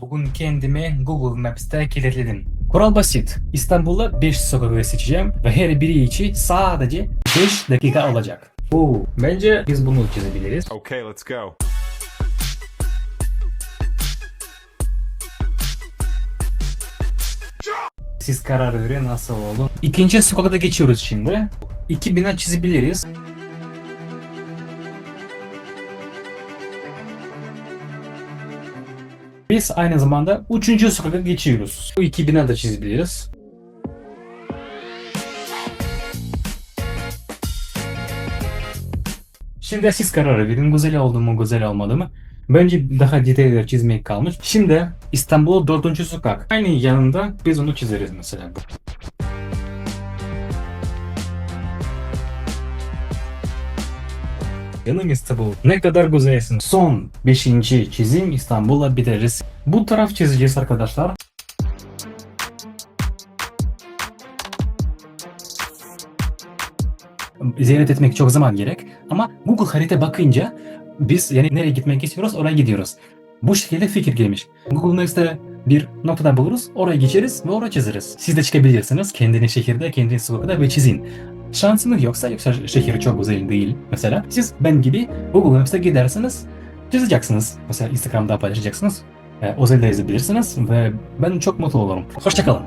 Bugün kendimi Google Maps'te kilitledim. Kural basit. İstanbul'da 5 sokakları seçeceğim ve her biri için sadece 5 dakika olacak. Oo, bence biz bunu çizebiliriz. Okay, let's go. Siz karar verin nasıl oldu. İkinci sokakta geçiyoruz şimdi. İki bina çizebiliriz. Biz aynı zamanda üçüncü sokaka geçiyoruz. Bu iki bina da çizebiliriz. Şimdi siz karar verin güzel oldu mu güzel olmadı mı. Bence daha detaylı çizmek kalmış. Şimdi İstanbul 4. sokak. Aynı yanında biz onu çizeriz mesela. Canım İstanbul ne kadar güzelsin. Son 5. çizim İstanbul'la biteriz. Bu taraf çizeceğiz arkadaşlar. Ziyaret etmek çok zaman gerek ama Google harita bakınca biz yani nereye gitmek istiyoruz oraya gidiyoruz. Bu şekilde fikir gelmiş. Google Maps'te bir noktada buluruz, oraya geçeriz ve oraya çizeriz. Siz de çıkabilirsiniz kendini şehirde, kendini sokakta ve çizin. Şansınız yoksa, yoksa şehir çok güzel değil mesela. Siz ben gibi Google Maps'te gidersiniz, çizeceksiniz. Mesela Instagram'da paylaşacaksınız. E, özel de yazabilirsiniz ve ben çok mutlu olurum. Hoşçakalın.